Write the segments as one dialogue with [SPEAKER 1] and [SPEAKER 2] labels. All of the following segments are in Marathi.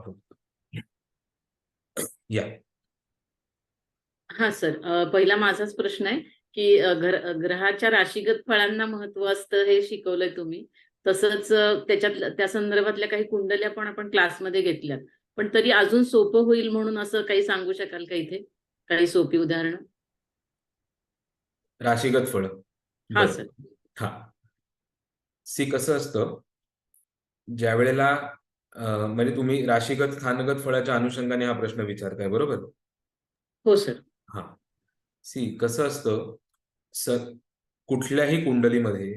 [SPEAKER 1] पाहतो या.
[SPEAKER 2] हा सर. पहिला माझाच प्रश्न आहे की ग्र- ग्रहाच्या राशीगत फळांना महत्त्व असतं हे शिकवलंय तुम्ही. तसंच त्याच्यात त्या संदर्भातल्या काही कुंडल्या पण आपण क्लासमध्ये घेतल्यात. पण तरी अजून सोपं होईल म्हणून असं काही सांगू शकाल का इथे? काही सोपी उदाहरणं?
[SPEAKER 1] राशीगत फळ.
[SPEAKER 2] हा सर.
[SPEAKER 1] हा. सी कसं असतं? ज्या वेळेला म्हणजे तुम्ही राशीगत स्थानगत फळाच्या अनुषंगाने हा प्रश्न विचारताय बरोबर?
[SPEAKER 2] हो सर.
[SPEAKER 1] हा. सी कसं असतं स कुठल्याही कुंडलीमध्ये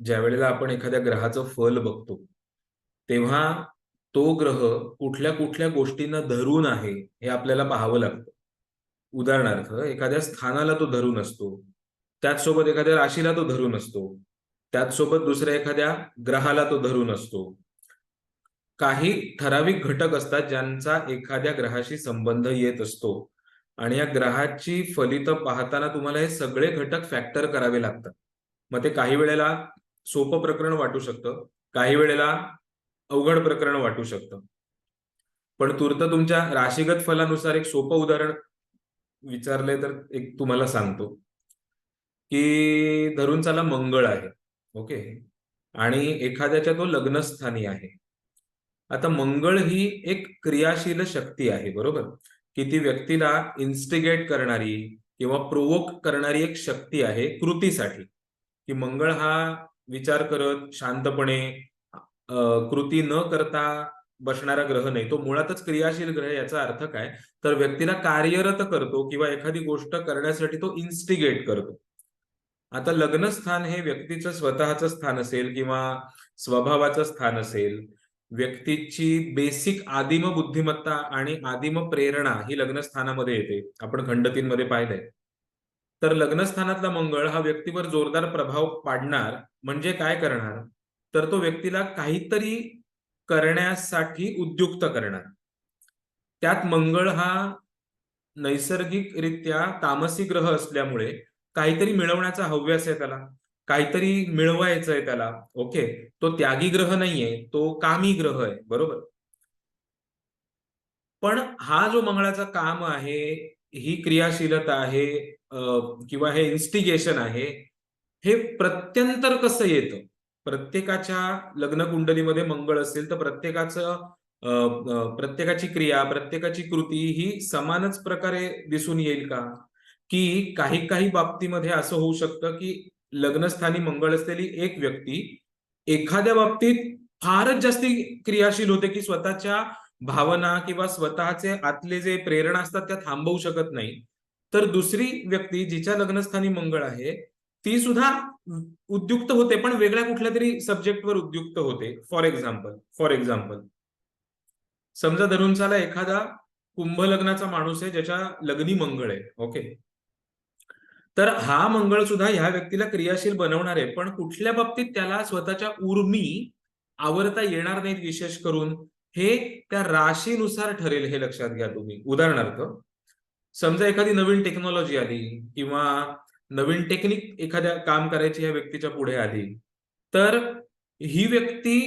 [SPEAKER 1] ज्या वेळेला आपण एखाद्या ग्रहाचं फल बघतो तेव्हा तो ग्रह कुठल्या कुठल्या गोष्टींना धरून आहे हे आपल्याला पाहावं लागतं. उदाहरणार्थ एखाद्या स्थानाला तो धरून असतो त्याचसोबत एखाद्या राशीला तो धरून असतो त्याचसोबत दुसऱ्या एखाद्या ग्रहाला तो धरून असतो काही ठराविक घटक असतात ज्यांचा एखाद्या ग्रहाशी संबंध येत असतो. आणि या ग्रहाची फलितं पाहताना तुम्हाला हे सगळे घटक फॅक्टर करावे लागतात. मग ते काही वेळेला सोपं प्रकरण वाटू शकतं काही वेळेला अवघड प्रकरण वाटू शकतं. पण तूर्त तुमच्या राशीगत फलानुसार एक सोपं उदाहरण विचारले तर एक तुम्हाला सांगतो. की धरून चला मंगळ आहे ओके? आणि एखाद्याच्या तो लग्नस्थानी आहे. आता मंगळ ही एक क्रियाशील शक्ती आहे बरोबर? की ती व्यक्तीला इन्स्टिगेट करणारी किंवा प्रोवोक करणारी एक शक्ती आहे कृतीसाठी. की मंगळ हा विचार करत शांतपणे कृती न करता बसणारा ग्रह नाही. तो मुळातच क्रियाशील ग्रह याचा अर्थ काय? तर व्यक्तीला कार्यरत करतो किंवा एखादी गोष्ट करण्यासाठी तो इन्स्टिगेट करतो. आता लग्नस्थान हे व्यक्तीचं स्वतःचं स्थान असेल किंवा स्वभावाचं स्थान असेल व्यक्तीची बेसिक आदिम बुद्धिमत्ता आणि आदिम प्रेरणा ही लग्नस्थानामध्ये येते. आपण खंडतींमध्ये पाहिलंय. तर लग्नस्थानातला मंगळ हा व्यक्तीवर जोरदार प्रभाव पाडणार म्हणजे काय करणार? तर तो व्यक्तीला काहीतरी करण्यासाठी उद्युक्त करणार. त्यात मंगळ हा नैसर्गिकरित्या तामसी ग्रह असल्यामुळे काहीतरी मिळवण्याचा हव्यास आहे त्याला. काहीतरी मिळवायचं आहे त्याला. ओके? तो त्यागी ग्रह नाहीये तो कामी ग्रह आहे. बरोबर? पण हा जो मंगळाचा काम आहे ही क्रियाशीलता आहे किंवा हे इन्स्टिगेशन आहे हे प्रत्यंतर कसं येतं? प्रत्येकाच्या लग्न कुंडलीमध्ये मंगळ असेल तर प्रत्येकाचं प्रत्येकाची क्रिया प्रत्येकाची कृती ही समानच प्रकारे दिसून येईल का? की काही काही बाबतीमध्ये असं होऊ शकतं की लग्नस्थानी मंगळ असलेली एक व्यक्ती एखाद्या बाबतीत फारच जास्ती क्रियाशील होते की स्वतःच्या भावना किंवा स्वतःचे आतले जे प्रेरणा असतात त्या थांबवू शकत नाही. तर दुसरी व्यक्ती जिच्या लग्नस्थानी मंगळ आहे ती सुद्धा उद्युक्त होते पण वेगळ्या कुठल्या तरी सब्जेक्टवर उद्युक्त होते. फॉर एक्झाम्पल फॉर एक्झाम्पल समजा धरून चाला एखादा कुंभ लग्नाचा माणूस आहे ज्याच्या लग्नी मंगळ आहे ओके तर हा मंगळ सुद्धा ह्या व्यक्तीला क्रियाशील बनवणार आहे. पण कुठल्या बाबतीत त्याला स्वतःच्या उर्मी आवरता येणार नाहीत विशेष करून हे त्या राशीनुसार ठरेल हे लक्षात घ्या तुम्ही. उदाहरणार्थ समजा एखादी नवीन टेक्नॉलॉजी आली किंवा नवीन टेक्निक एखाद्या काम करायची ह्या व्यक्तीच्या पुढे आली तर ही व्यक्ती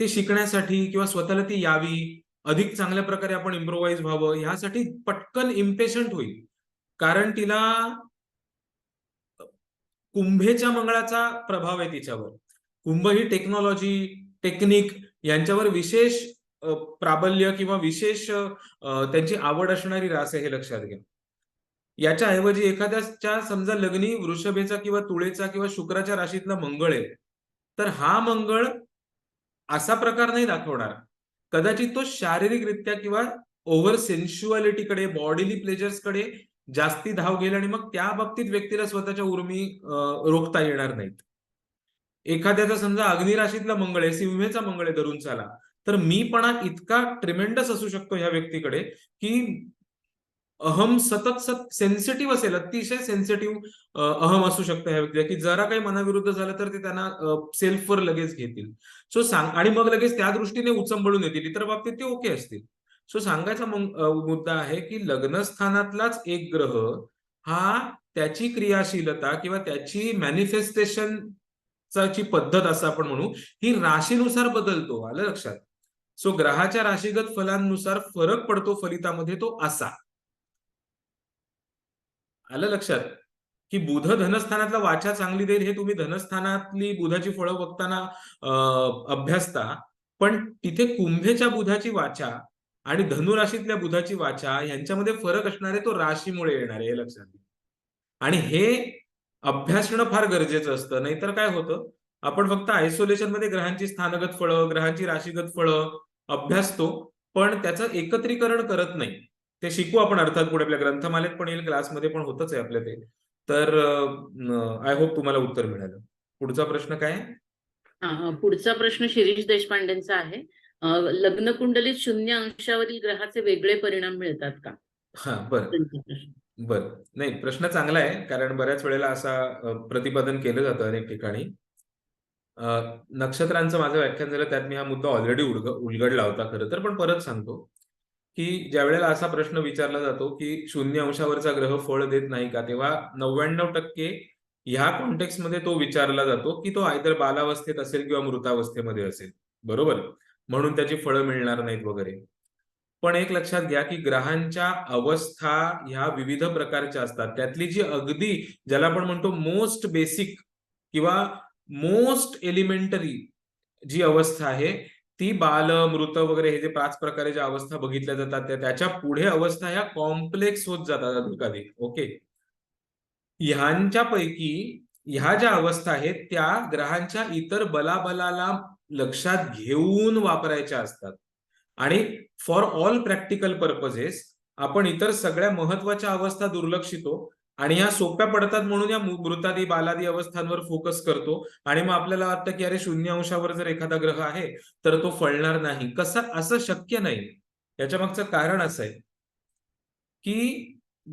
[SPEAKER 1] ते शिकण्यासाठी किंवा स्वतःला ती यावी अधिक चांगल्या प्रकारे आपण इम्प्रोव्हाइज व्हावं ह्यासाठी पटकन इम्पेशंट होईल. कारण तिला कुंभेच्या मंगळाचा प्रभाव आहे तिच्यावर. कुंभ ही टेक्नॉलॉजी टेक्निक यांच्यावर विशेष प्राबल्य किंवा विशेष त्यांची आवड असणारी रास आहे हे लक्षात घ्या. याच्या ऐवजी एखाद्याच्या समजा लग्नी वृषभेचा किंवा तुळेचा किंवा शुक्राच्या राशीतला मंगळ आहे तर हा मंगळ असा प्रकार नाही दाखवणार. कदाचित तो शारीरिकरित्या किंवा ओव्हर सेन्शुअलिटीकडे बॉडीली प्लेजर्सकडे जास्ती धाव घेईल आणि मग त्या बाबतीत व्यक्तीला स्वतःच्या उर्मी रोखता येणार नाहीत. एखाद्याचा समजा अग्निराशीतला मंगळ आहे सिंहेचा मंगळ आहे धरून चाला तर मीपणा इतका ट्रिमेंडस असू शकतो ह्या व्यक्तीकडे की अहम सतत सत सेन्सिटिव्ह असेल अतिशय सेन्सिटिव्ह अहम असू शकतं ह्या व्यक्तीला की जरा काही मनाविरुद्ध झालं तर ते त्यांना सेल्फवर लगेच घेतील. सो सांग आणि मग लगेच त्या दृष्टीने उचंबळून येतील इतर बाबतीत ते ओके असतील. सो सांगायचा मुद्दा आहे की लग्नस्थानातलाच एक ग्रह हा त्याची क्रियाशीलता किंवा त्याची मॅनिफेस्टेशन ची पद्धत असं आपण म्हणू ही राशीनुसार बदलतो. आलं लक्षात? सो ग्रहाच्या राशीगत फलांनुसार फरक पडतो फलितामध्ये तो असा. आलं लक्षात? की बुध धनस्थानातला वाचा चांगली देईल हे तुम्ही धनस्थानातली बुधाची फळं बघताना अभ्यासता. पण तिथे कुंभेच्या बुधाची वाचा आणि धनुराशीतल्या बुधाची वाचा यांच्यामध्ये फरक असणार आहे तो राशीमुळे येणार आहे हे लक्षात घ्या. आणि हे अभ्यासणं फार गरजेचं असतं. नाहीतर काय होतं? आपण फक्त आयसोलेशनमध्ये ग्रहांची स्थानगत फळं ग्रहांची राशीगत फळं अभ्यासतो पण त्याचं एकत्रीकरण करत नाही. ते शिकू आपण अर्थात पुढे. आपल्या ग्रंथमालेत पण येईल क्लासमध्ये पण होतच आहे आपल्या ते. तर आय होप तुम्हाला उत्तर मिळालं. पुढचा प्रश्न काय?
[SPEAKER 2] पुढचा प्रश्न शिरीष देशपांडेंचा आहे. लग्न कुंडलीत शून्य अंशावरील ग्रहाचे वेगळे परिणाम मिळतात का?
[SPEAKER 1] हा बरं. बर. नाही प्रश्न चांगला आहे कारण बऱ्याच वेळेला असा प्रतिपादन केलं जातं अनेक ठिकाणी. नक्षत्रांचं माझं व्याख्यान झालं त्यात मी हा मुद्दा ऑलरेडी उलग उलगडला होता खरं तर पण परत सांगतो की ज्या वेळेला असा प्रश्न विचारला जातो की शून्य अंशावरचा ग्रह फळ देत नाही का तेव्हा नव्याण्णव टक्के ह्या कॉन्टेक्स्टमध्ये तो विचारला जातो की तो आयदर बालावस्थेत असेल किंवा मृतावस्थेमध्ये असेल. बरोबर? म्हणून त्याची फळं मिळणार नाहीत वगैरे. पण एक लक्षात घ्या की ग्रहांच्या अवस्था ह्या विविध प्रकारच्या असतात. त्यातली जी अगदी ज्याला आपण म्हणतो मोस्ट बेसिक किंवा मोस्ट एलिमेंटरी जी अवस्था आहे ती बाल मृत वगैरे हे जे पाच प्रकारे ज्या अवस्था बघितल्या जातात त्या त्याच्या पुढे अवस्था ह्या कॉम्प्लेक्स होत जातात अधिकाधिक. ओके ह्यांच्यापैकी ह्या ज्या अवस्था आहेत त्या ग्रहांच्या इतर बलाबलाला लक्षात घेऊन वापरायच्या असतात. आणि फॉर ऑल प्रॅक्टिकल पर्पजेस आपण इतर सगळ्या महत्त्वाच्या अवस्था दुर्लक्षितो आणि ह्या सोप्या पडतात म्हणून या मु- मृतादी बालादी अवस्थांवर फोकस करतो. आणि मग आपल्याला वाटतं की अरे शून्य अंशावर जर एखादा ग्रह आहे तर तो फळणार नाही. कसं असं शक्य नाही. याच्या मागचं कारण असं आहे की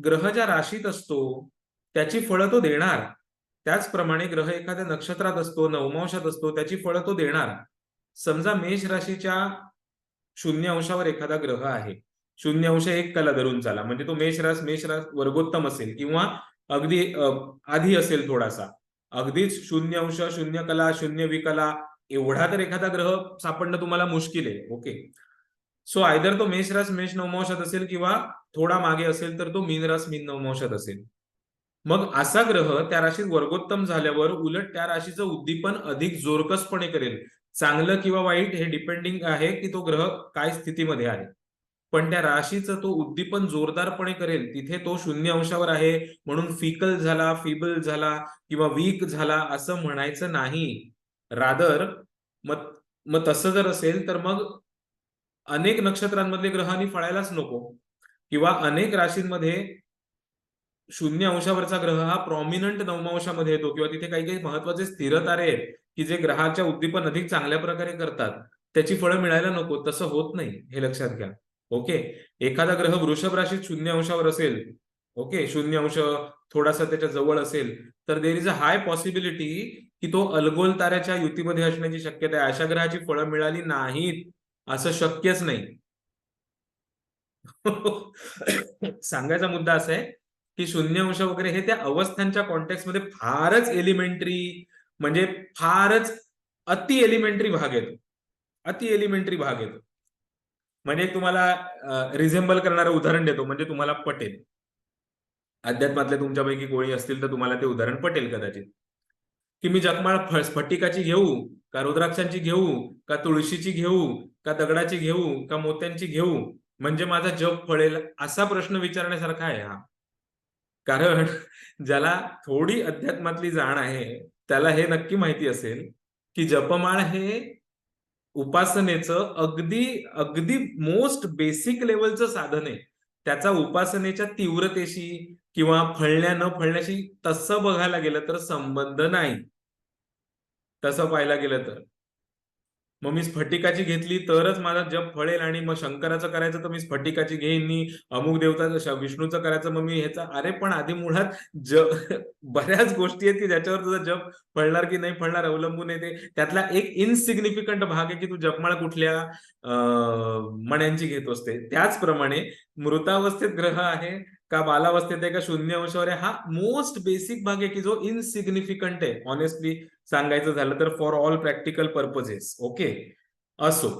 [SPEAKER 1] ग्रह ज्या राशीत असतो त्याची फळं तो देणार. त्याचप्रमाणे ग्रह एखाद्या नक्षत्रात असतो नवमांशात असतो त्याची फळं तो देणार. समजा मेष राशीच्या शून्य अंशावर एखादा ग्रह आहे. शून्य अंश एक कला धरून चाला. म्हणजे तो मेषरास मेषरास वर्गोत्तम असेल किंवा अगदी आधी असेल थोडासा. अगदीच शून्य अंश शून्य कला शून्य विकला एवढा तर एखादा ग्रह सापडणं तुम्हाला मुश्किल आहे. ओके. सो आयदर तो मेषरास मेष नवमांशात असेल किंवा थोडा मागे असेल तर तो मीनरास मीन नवमांशात असेल. मग असा ग्रह त्या राशीत वर्गोत्तम झाल्यावर उलट त्या राशीचं उद्दीपन अधिक जोरकसपणे करेल. चांगलं किंवा वाईट हे डिपेंडिंग आहे की तो ग्रह काय स्थितीमध्ये आहे. पण त्या राशीचं तो उद्दीपन जोरदारपणे करेल. तिथे तो शून्य अंशावर आहे. म्हणून फिकल झाला फिबल झाला किंवा वीक झाला असं म्हणायचं नाही. रादर मग मग तसं जर असेल तर मग अनेक नक्षत्रांमधले ग्रहांनी फळायलाच नको. किंवा अनेक राशींमध्ये शून्य अंशावरचा ग्रह हा प्रॉमिनंट नवमांशामध्ये येतो किंवा तिथे काही काही महत्त्वाचे स्थिर तारे आहेत की जे ग्रहाच्या उद्दीपन अधिक चांगल्या प्रकारे करतात. त्याची फळं मिळायला नको तसं होत नाही हे लक्षात घ्या. ओके? एखादा ग्रह वृषभ राशीत शून्य अंशावर असेल ओके? शून्य अंश थोडासा त्याच्याजवळ असेल तर there is a high possibility की तो अलगोल ताऱ्याच्या युतीमध्ये असण्याची शक्यता आहे. अशा ग्रहाची फळं मिळाली नाहीत असं शक्यच नाही. सांगायचा मुद्दा असा आहे की शून्य अंश वगैरे हे त्या अवस्थांच्या कॉन्टेक्स्टमध्ये फारच एलिमेंटरी म्हणजे फारच अति एलिमेंटरी भाग येतो. अति एलिमेंटरी भाग येतो. म्हणजे तुम्हाला रिझेंबल करणारं उदाहरण देतो म्हणजे तुम्हाला पटेल. अध्यात्मातले तुमच्यापैकी कोणी असतील तर तुम्हाला ते उदाहरण पटेल कदाचित. की मी जगमाळ स्फटिकाची घेऊ का रुद्राक्षांची घेऊ का तुळशीची घेऊ का दगडाची घेऊ का मोत्यांची घेऊ म्हणजे माझा जग फळेल असा प्रश्न विचारण्यासारखा आहे हा. कारण ज्याला थोडी अध्यात्मातली जाण आहे त्याला हे नक्की माहिती असेल की जपमाळ हे उपासनेचं अगदी अगदी मोस्ट बेसिक लेवलचं साधन आहे. त्याचा उपासनेच्या तीव्रतेशी किंवा फळण्या न फळण्याशी तसं बघायला गेलं तर संबंध नाही. तसं पाहायला गेलं तर. मग मी स्फटिकाची घेतली तरच माझा जप फळेल आणि मग शंकराचं करायचं तर मी स्फटिकाची घेईन मी अमुक देवताचं विष्णूचं करायचं मग मी ह्याचा अरे पण आधी मुळात ज बऱ्याच गोष्टी आहेत की ज्याच्यावर तुझा जप फळणार की नाही फळणार अवलंबून येते त्यातला एक इनसिग्निफिकंट भाग आहे की तू जपमाळ कुठल्या मण्यांची घेत असते. त्याचप्रमाणे मृतावस्थेत ग्रह आहे का बालावस्थेत आहे का शून्य अंशावर आहे हा मोस्ट बेसिक भाग आहे की जो इनसिग्निफिकंट आहे. ऑनेस्टली सांगायचं झालं तर for all practical purposes okay असो.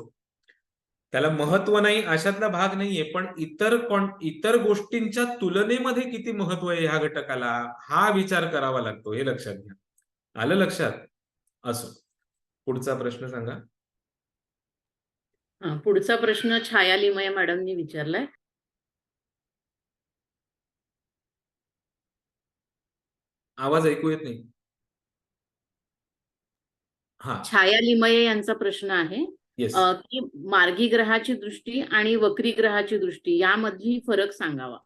[SPEAKER 1] त्याला महत्त्व नाही अशातला भाग नाहीये पण इतर इतर गोष्टींच्या तुलनेमध्ये किती महत्त्व आहे ह्या घटकाला? हा विचार करावा लागतो हे लक्षात घ्या. आलं लक्षात? असो. पुढचा प्रश्न सांगा.
[SPEAKER 2] हा, पुढचा प्रश्न छाया लिमये मॅडमनी विचारलाय.
[SPEAKER 1] आवाज ऐकू येत नाही. हा.
[SPEAKER 2] छाया लिमये यांचा प्रश्न आहे.
[SPEAKER 1] येस
[SPEAKER 2] अ, की मार्गी ग्रहाची दृष्टी आणि वक्री ग्रहाची दृष्टी यामधली फरक सांगावा.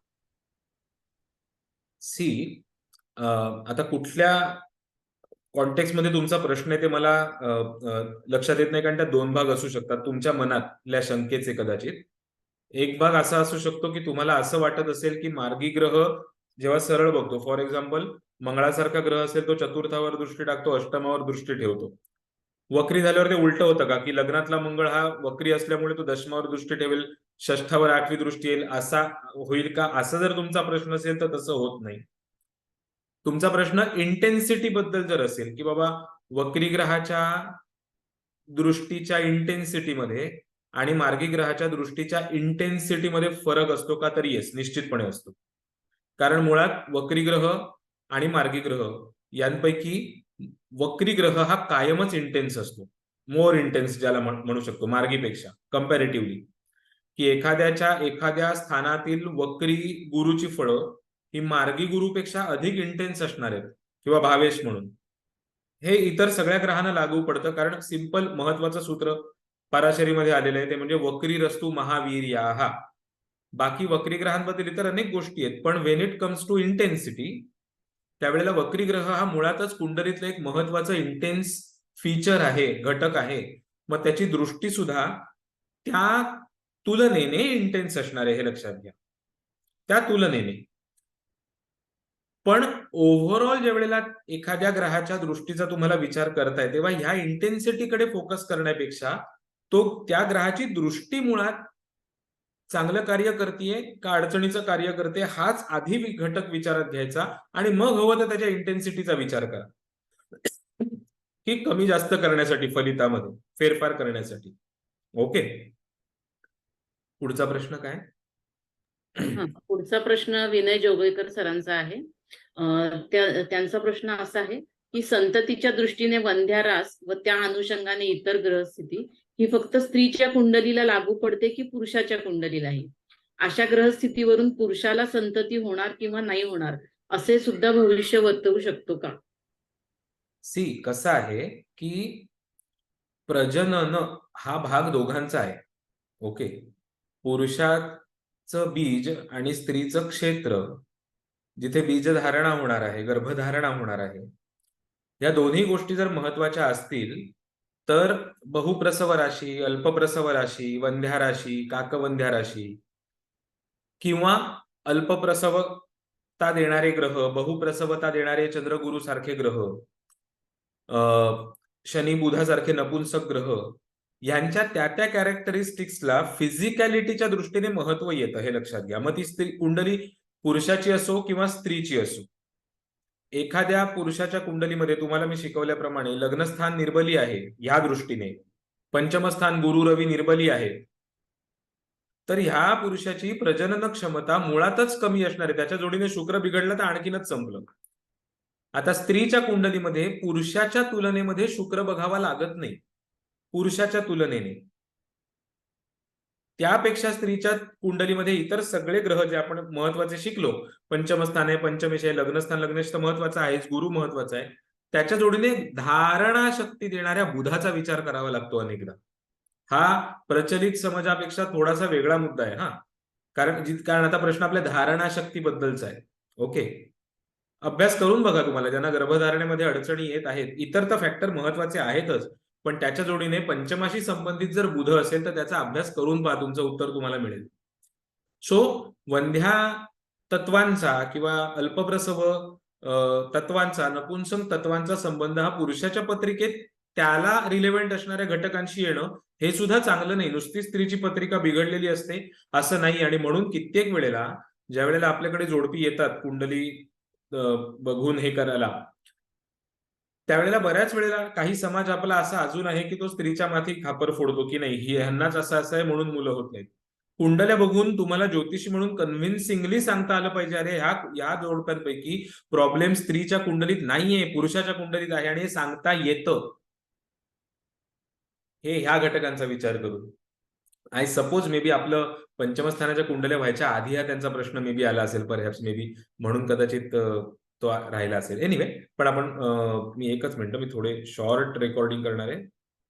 [SPEAKER 1] सी आता कुठल्या कॉन्टेक्स्टमध्ये तुमचा प्रश्न आहे ते मला अ, अ, लक्षात येत नाही कारण त्या दोन भाग असू शकतात. तुमच्या मनातल्या शंकेचे कदाचित. एक भाग असा असू शकतो की तुम्हाला असं वाटत असेल की मार्गी ग्रह जेव्हा सरळ बघतो. फॉर एक्झाम्पल मंगळासारखा ग्रह असेल तो चतुर्थावर दृष्टी टाकतो अष्टमावर दृष्टी ठेवतो. वक्री झाल्यावर ते उलट होतं का? की लग्नातला मंगळ हा वक्री असल्यामुळे तो दशमावर दृष्टी ठेवेल षष्ठावर आठवी दृष्टी येईल असा होईल का? असं जर तुमचा प्रश्न असेल तर तसं होत नाही. तुमचा प्रश्न इंटेन्सिटी बद्दल जर असेल की बाबा वक्री ग्रहाच्या दृष्टीच्या इंटेन्सिटीमध्ये आणि मार्गी ग्रहाच्या दृष्टीच्या इंटेन्सिटीमध्ये फरक असतो का? तर येस निश्चितपणे असतो. कारण मुळात वक्री ग्रह आणि मार्गी ग्रह यांपैकी वक्री ग्रह हा कायमच इंटेन्स असतो. मोर इंटेन्स ज्याला म्हणू शकतो मार्गीपेक्षा कम्पॅरेटिव्हली की एखाद्याच्या एखाद्या स्थानातील वक्री गुरुची फळं ही मार्गी गुरुपेक्षा अधिक इंटेन्स असणार आहेत किंवा भावेश म्हणून. हे इतर सगळ्या ग्रहांना लागू पडतं कारण सिंपल महत्वाचं सूत्र पराशरीमध्ये आलेलं आहे ते म्हणजे वक्री रस्तू महावीर या बाकी वक्री ग्रहांबद्दल इतर अनेक गोष्टी आहेत पण when it comes to intensity त्यावेळेला वक्री ग्रह हा मुळातच कुंडलीतलं एक महत्वाचं इंटेन्स फीचर आहे घटक आहे. मग त्याची दृष्टी सुद्धा त्या तुलनेने इंटेन्स असणार आहे हे लक्षात घ्या. त्या तुलनेने. पण ओव्हरऑल ज्या वेळेला एखाद्या ग्रहाच्या दृष्टीचा तुम्हाला विचार करताय तेव्हा ह्या इंटेन्सिटीकडे फोकस करण्यापेक्षा तो त्या ग्रहाची दृष्टी मुळात चांगलं कार्य करतेय का अडचणीचं कार्य करते हाच आधी घटक विचारात घ्यायचा आणि मग हवं तर त्याच्या इंटेन्सिटीचा विचार करा. की कमी जास्त करण्यासाठी फलितामध्ये फेरफार करण्यासाठी. ओके? पुढचा प्रश्न काय?
[SPEAKER 2] पुढचा प्रश्न विनय जोगळेकर सरांचा आहे. त्यांचा प्रश्न असा आहे की संततीच्या दृष्टीने वंध्यारास व त्या अनुषंगाने इतर ग्रहस्थिती ही फक्त स्त्रीच्या कुंडलीला लागू पडते की पुरुषाच्या कुंडलीलाही? अशा ग्रहस्थितीवरून पुरुषाला संतती होणार किंवा नाही होणार असे सुद्धा भविष्य वर्तवू शकतो का?
[SPEAKER 1] सी कसं आहे की प्रजनन हा भाग दोघांचा आहे. ओके? पुरुषाचं बीज आणि स्त्रीचं क्षेत्र जिथे बीजधारणा होणार आहे गर्भधारणा होणार आहे या दोन्ही गोष्टी जर महत्त्वाच्या असतील तर बहुप्रसव राशी अल्पप्रसव राशी वंध्या राशी काकवंध्या राशी किंवा अल्पप्रसवता देणारे ग्रह बहुप्रसवता देणारे चंद्रगुरु सारखे ग्रह शनी बुधासारखे नपुंसक ग्रह यांच्या त्या त्या कॅरेक्टरिस्टिक्सला फिजिकॅलिटीच्या दृष्टीने महत्त्व येतं हे लक्षात घ्या. मग ती स्त्री कुंडली पुरुषाची असो किंवा स्त्रीची असो. एखाद्या पुरुषाच्या कुंडलीमध्ये तुम्हाला मी शिकवल्याप्रमाणे लग्नस्थान निर्बली आहे ह्या दृष्टीने. पंचमस्थान गुरु रवी निर्बली आहे. तर ह्या पुरुषाची प्रजनन क्षमता मुळातच कमी असणार आहे. त्याच्या जोडीने शुक्र बिघडलं तर आणखीनच संपलं. आता स्त्रीच्या कुंडलीमध्ये पुरुषाच्या तुलनेमध्ये शुक्र बघावा लागत नाही. पुरुषाच्या तुलनेने. त्यापेक्षा स्त्रीच्या कुंडलीमध्ये इतर सगळे ग्रह जे आपण महत्त्वाचे शिकलो पंचमस्थान आहे पंचमेश आहे लग्नस्थान लग्नेश तर महत्वाचं आहेच गुरु महत्त्वाचा आहे त्याच्या जोडीने धारणा शक्ती देणाऱ्या बुधाचा विचार करावा लागतो अनेकदा. हा प्रचलित समाजापेक्षा थोडासा वेगळा मुद्दा आहे हा. कारण जित कारण आता प्रश्न आपल्या धारणा शक्तीबद्दलचा आहे. ओके. अभ्यास करून बघा तुम्हाला ज्यांना गर्भधारणेमध्ये अडचणी येत आहेत इतर तर फॅक्टर महत्त्वाचे आहेतच. पण त्याच्या जोडीने पंचमाशी संबंधित जर बुध असेल तर त्याचा अभ्यास करून पहा तुमचं उत्तर तुम्हाला मिळेल. सो वंध्या तत्वांचा किंवा अल्पप्रसव तत्वांचा नपुंसक तत्वांचा संबंध हा पुरुषाच्या पत्रिकेत त्याला रिलेव्हंट असणाऱ्या घटकांशी येणं हे सुद्धा चांगलं नाही. नुसती स्त्रीची पत्रिका बिघडलेली असते असं नाही. आणि म्हणून कित्येक वेळेला ज्या वेळेला आपल्याकडे जोडपी येतात कुंडली बघून हे करायला त्यावेळेला बऱ्याच वेळेला काही समाज आपला असा अजून आहे की तो स्त्रीच्या माथी खापर फोडतो की नाही? ही ह्यांनाच असं असं आहे म्हणून मुलं होत नाहीत. कुंडल्या बघून तुम्हाला ज्योतिषी म्हणून कन्व्हिन्सिंगली सांगता आलं पाहिजे अरे ह्या या जोडप्यांपैकी प्रॉब्लेम स्त्रीच्या कुंडलीत नाहीये पुरुषाच्या कुंडलीत आहे आणि हे सांगता येतं. हे ह्या घटकांचा विचार करून. आय सपोज मे बी आपलं पंचमस्थानाच्या कुंडल्या व्हायच्या आधी हा त्यांचा प्रश्न मे बी आला असेल परहॅप्स मे बी म्हणून कदाचित तो राहिला असेल. एनिवे पण आपण मी एकच म्हणतो मी थोडे शॉर्ट रेकॉर्डिंग करणार आहे.